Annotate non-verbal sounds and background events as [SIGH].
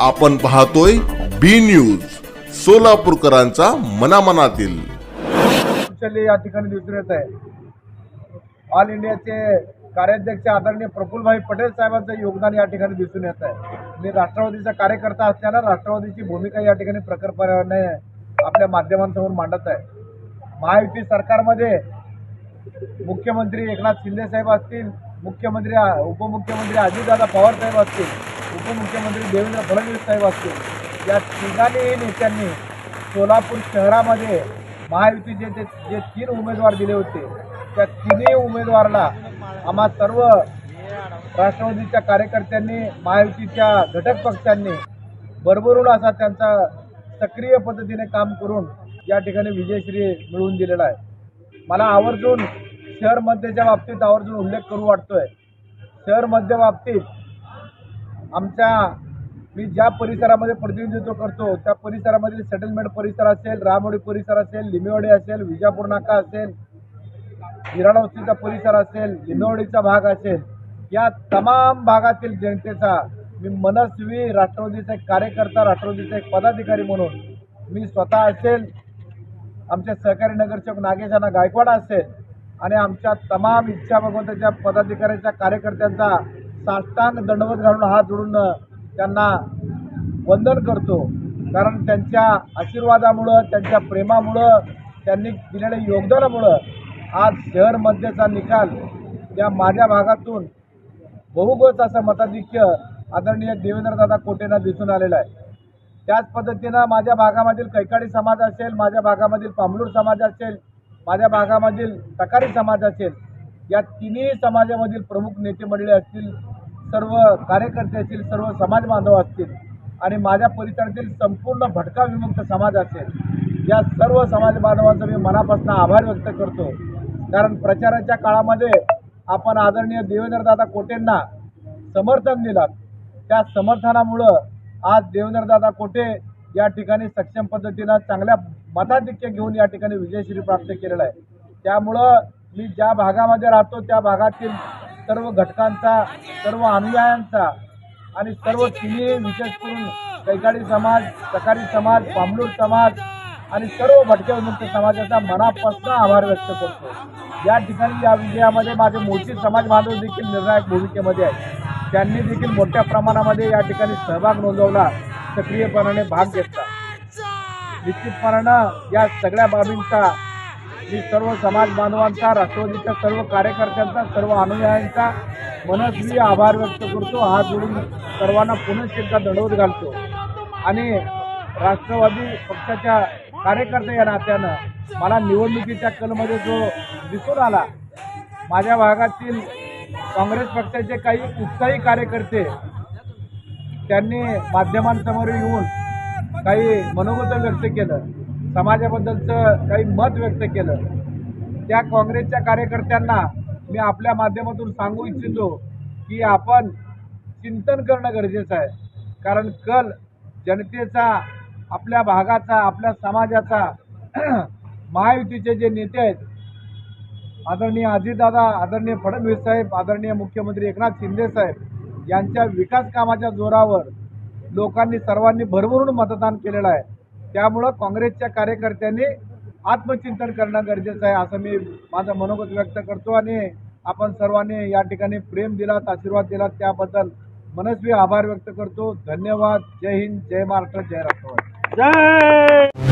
आपण पाहतोय बी न्यूज सोलापूरकरांचा मनामनातील. या ठिकाणी दिसून येत आहे. ऑल इंडियाचे कार्याध्यक्ष आदरणीय प्रफुल्लभाई पटेल साहेबांचं योगदान या ठिकाणी दिसून येत आहे. मी राष्ट्रवादीचा कार्यकर्ता असल्यानं राष्ट्रवादीची भूमिका या ठिकाणी प्रकल्पाने आपल्या माध्यमांसमोर मांडत आहे. महायुती सरकारमध्ये मुख्यमंत्री एकनाथ शिंदे साहेब असतील मुख्यमंत्री उपमुख्यमंत्री अजितदादा पवार साहेब असतील उपमुख्यमंत्री देवेंद्र फडणवीस साहेब असतील. या तिघांनीही नेत्यांनी सोलापूर शहरामध्ये महायुतीचे जे जे तीन उमेदवार दिले होते त्या तिन्ही उमेदवाराला आम्हा सर्व राष्ट्रवादीच्या कार्यकर्त्यांनी महायुतीच्या घटक पक्षांनी भरभरून असा त्यांचा सक्रिय पद्धतीने काम करून या ठिकाणी विजयश्री मिळवून दिलेला आहे. मला आवर्जून शहर मध्यच्या बाबतीत आवर्जून उल्लेख करू वाटतोय. शहर मध्य बाबतीत आमच्या मी ज्या परिसरामध्ये प्रतिनिधित्व करतो त्या परिसरामधील सेटलमेंट परिसर असेल रामोडी परिसर असेल लिमेवाडी असेल विजापूर नाका असेल हिराणवस्तीचा परिसर असेल लिमेवाडीचा भाग असेल या तमाम भागातील जनतेचा मी मनस्वी राष्ट्रवादीचा एक कार्यकर्ता राष्ट्रवादीचा एक पदाधिकारी म्हणून मी स्वतः असेल आमचे सहकारी नगरसेवक नागेशाना गायकवाड असेल आणि आमच्या तमाम इच्छा भगवंताच्या पदाधिकाऱ्यांच्या कार्यकर्त्यांचा साष्टांग दंडवत घालून हात जोडून त्यांना वंदन करतो. कारण त्यांच्या आशीर्वादामुळं त्यांच्या प्रेमामुळं त्यांनी दिलेल्या योगदानामुळं आज शहर मध्येचा निकाल या माझ्या भागातून बहुगोच असं मताधिक्य आदरणीय देवेंद्रदादा कोटेंना दिसून आलेलं आहे. त्याच पद्धतीनं माझ्या भागामधील कैकाडी समाज असेल माझ्या भागामधील पामलूर समाज असेल माझ्या भागामधील तकारी समाज असेल या तिन्ही समाजामधील प्रमुख नेते मंडळी असतील सर्व कार्यकर्ते असतील सर्व समाज बांधव असतील आणि माझ्या परिसरातील संपूर्ण भटका विमुक्त समाज असेल या सर्व समाज बांधवांचा मी मनापासून आभार व्यक्त करतो. कारण प्रचाराच्या काळामध्ये आपण आदरणीय देवेंद्रदादा कोटेंना समर्थन दिलं. त्या समर्थनामुळं आज देवेंद्रदादा कोटे या ठिकाणी सक्षम पद्धतीनं चांगल्या मताधिक्य घेऊन या ठिकाणी विजयश्री प्राप्त केलेला आहे. त्यामुळं मी ज्या भागामध्ये राहतो त्या भागातील सर्व घटकांचा सर्व अनुयायांचा आणि सर्व तिन्ही विशेष करून कैकाडी समाज सकारी समाज पामलूर समाज आणि सर्व भटके विमुक्त समाजाचा मनापासून आभार व्यक्त करतो. या ठिकाणी या विजयामध्ये माझे मोठी समाज बांधव देखील निर्णायक भूमिकेमध्ये आहेत. त्यांनी देखील मोठ्या प्रमाणामध्ये या ठिकाणी सहभाग नोंदवला सक्रियपणाने भाग घेतला. निश्चितपणानं या सगळ्या बाबींचा मी सर्व समाज बांधवांचा राष्ट्रवादीच्या सर्व कार्यकर्त्यांचा सर्व अनुयायांचा मनस्वी आभार व्यक्त करतो. हात जोडून सर्वांना पुनश्च एकदा दडवत घालतो. आणि राष्ट्रवादी पक्षाच्या कार्यकर्ते या नात्यानं मला निवडणुकीच्या कलमध्ये जो दिसून आला माझ्या भागातील काँग्रेस पक्षाचे काही उत्साही कार्यकर्ते त्यांनी माध्यमांसमोर येऊन काही मनोगत व्यक्त केलं. समाजाबद्दलचं काही मत व्यक्त केलं. त्या काँग्रेसच्या कार्यकर्त्यांना मी आपल्या माध्यमातून सांगू इच्छितो की आपण चिंतन करणं गरजेचं आहे. कारण कल जनतेचा आपल्या भागाचा आपल्या समाजाचा [CLEARS THROAT] महायुतीचे जे नेते आहेत आदरणीय अजितदादा आदरणीय फडणवीस साहेब आदरणीय मुख्यमंत्री एकनाथ शिंदे साहेब यांच्या विकास कामाच्या जोरावर लोकांनी सर्वांनी भरभरून मतदान केलेलं आहे. त्यामुळं काँग्रेसच्या कार्यकर्त्यांनी आत्मचिंतन करणं गरजेचं आहे असं मी माझं मनोगत व्यक्त करतो आणि आपण सर्वांनी या ठिकाणी प्रेम दिलात आशीर्वाद दिलात त्याबद्दल मनस्वी आभार व्यक्त करतो. धन्यवाद. जय हिंद. जय महाराष्ट्र. जय राष्ट्रवादी.